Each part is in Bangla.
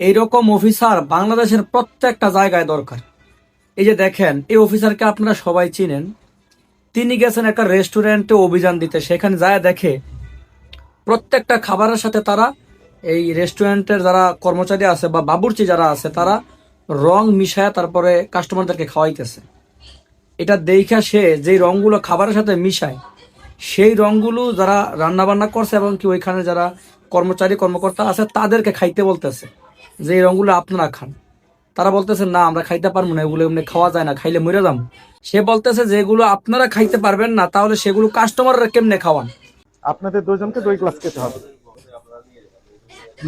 এইরকম অফিসার বাংলাদেশের প্রত্যেকটা জায়গায় দরকার। এই যে দেখেন, এই অফিসারকে আপনারা সবাই চিনেন। তিনি গেছেন একটা রেস্টুরেন্টে অভিযান দিতে। সেখানে যায় দেখে প্রত্যেকটা খাবারের সাথে তারা এই রেস্টুরেন্টের যারা কর্মচারী আছে বা বাবুর্চি যারা আছে, তারা রং মিশায় তারপরে কাস্টমারদেরকে খাওয়াইতেছে। এটা দেখা সে যেই রংগুলো খাবারের সাথে মিশায়, সেই রংগুলো যারা রান্নাবান্না করছে এবং কি ওইখানে যারা কর্মচারী, কর্মকর্তা আছে, তাদেরকে খাইতে বলতেছে। যে এই রংগুলো আপনারা খান। তারা বলতেছে, না, আমরা খাইতে পারব না, এগুলো এমনি খাওয়া যায় না, খাইলে মরে যাব। সে বলতেছে, যেগুলো আপনারা খাইতে পারবেন না, তাহলে সেগুলো কাস্টমাররা কেমনে খাওয়ান? আপনাদের দুজনকে দুই গ্লাস খেতে হবে।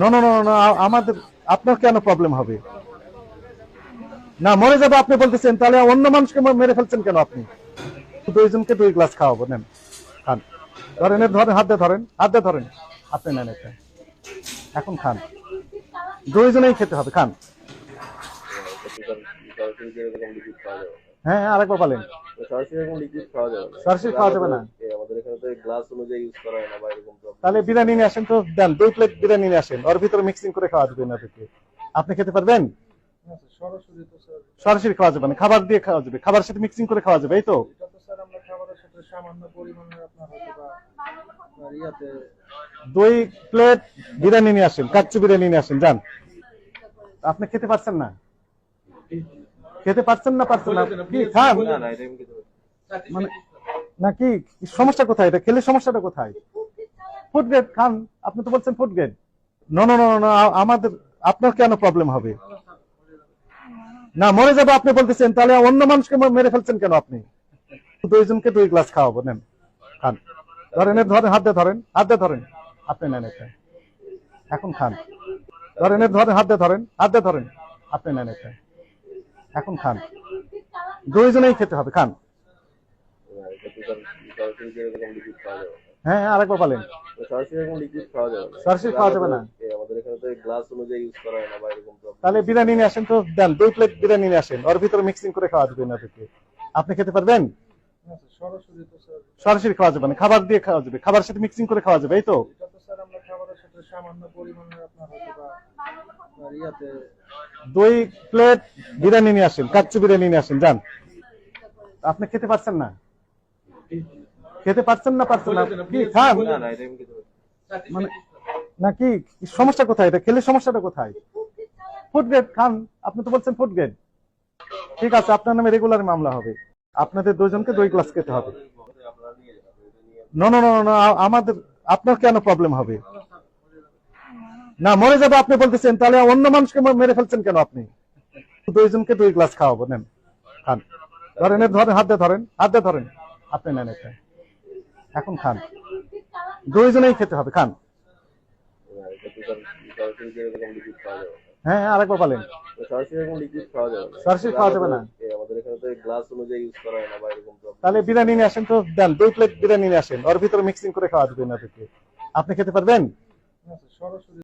না না না না আমাদের, আপনার কেন প্রবলেম হবে? না, মরে যাবে, আপনি বলতেছেন, তাহলে অন্য মানুষকে মেরে ফেলছেন কেন আপনি? দুইজনকে দুই গ্লাস খাওয়াবো, নেন, খান। ধরেন ধরেন, হাত ধরেন হাত ধরেন। আপনি নেন এখন খান। দুইজনেই খেতে হবে, খান। যাবে না। হ্যাঁ আরেকবার বলেন। তো সরাসরি খাওয়া যাবে না। যাবে না না। তাহলে বিরিয়ানি নিয়ে আসেন তো, দেন, দুই প্লেট বিরিয়ানি নিয়ে আসেন। ওর ভিতরে মিক্সিং করে খাওয়া দেবেন ওদেরকে আপনি খেতে পারবেন? সরাসরি খাওয়া যাবে না, খাবার দিয়ে খাওয়া যাবে। খাবার সাথে মিক্সিং করে খাওয়া যাবে, এই তো? দুই প্লেট বিরিয়ানি নিয়ে আসেন কাচ্চি বিরিয়ানি নিয়ে আসেন যান। আপনি খেতে পারছেন না? খেতে পারছেন না পারছেন না? কি খান না। মানে নাকি সমস্যা কোথায়? এটা খেলে সমস্যাটা কোথায়? ফুড গ্রেড খান আপনি তো বলছেন ফুড গ্রেড না না না না আমাদের আপনার কেন প্রবলেম হবে? না মরে যাবে আপনি বলতেছেন তাহলে অন্য মানুষকে মেরে ফেলছেন কেন আপনি? দুইজনকে দুই গ্লাস খাওয়াবো নেন খান। ধরেন ধরেন, হাত দিয়ে ধরেন, হাত ধরেন। আপনি নেন এটা এখন খান। ধরেন ধরেন, হাত দিয়ে ধরেন, হাত ধরেন। আপনি নেন এটা এখন খান। দুইজনেই খেতে হবে, খান। হ্যাঁ আরেকবার বলেন। তো সরাসরি খাওয়া যাবে না। তাহলে বিরিয়ানি নিয়ে আসেন তো, দেন, দুই প্লেট বিরিয়ানি নিয়ে আসেন। ওর ভিতরে মিক্সিং করে খাওয়া দেবেন ওদেরকে। আপনি খেতে পারবেন? সরাসরি খাওয়া যাবে না খাবার দিয়ে খাওয়া যাবে খাবার সাথে মিক্সিং করে খাওয়া যাবে এই তো? দুই প্লেট বিরিয়ানি নিয়ে আসেন কাচ্চি বিরিয়ানি নিয়ে আসেন যান। আপনি খেতে পারছেন না? খেতে পারছেন না পারছেন না? কি খান না না। মানে নাকি সমস্যা কোথায়? এটা খেলে সমস্যাটা কোথায়? ফুড গ্রেড খান। আপনি তো বলছেন ফুড গ্রেড ঠিক আছে আপনার নামে রেগুলার মামলা হবে। আপনাদের দুজনকে দুই গ্লাস খেতে হবে। না না না না আমাদের আপনার কেন প্রবলেম হবে? না মরে যাবে আপনি বলতেছেন তাহলে অন্য মানুষকে মেরে ফেলছেন কেন আপনি? দুইজনকে দুই গ্লাস খাওয়াবো নেন খান। ধরেন ধরেন হাত দিয়ে ধরেন হাত দিয়ে ধরেন। আপনি নেন এটা। এখন খান। দুইজনেই খেতে হবে খান। হ্যাঁ হ্যাঁ আরেকবার বলেন। তো সরাসরি খাওয়া যাবে না। সরাসরি তো গ্লাস অনুযায়ী ইউজ করা হয় না বা এরকম তাহলে বিরিয়ানি নিয়ে আসেন তো দেন দুই প্লেট বিরিয়ানি নিয়ে আসেন। ওর ভিতরে মিক্সিং করে খাওয়া দিবেন আপনি খেতে পারবেন?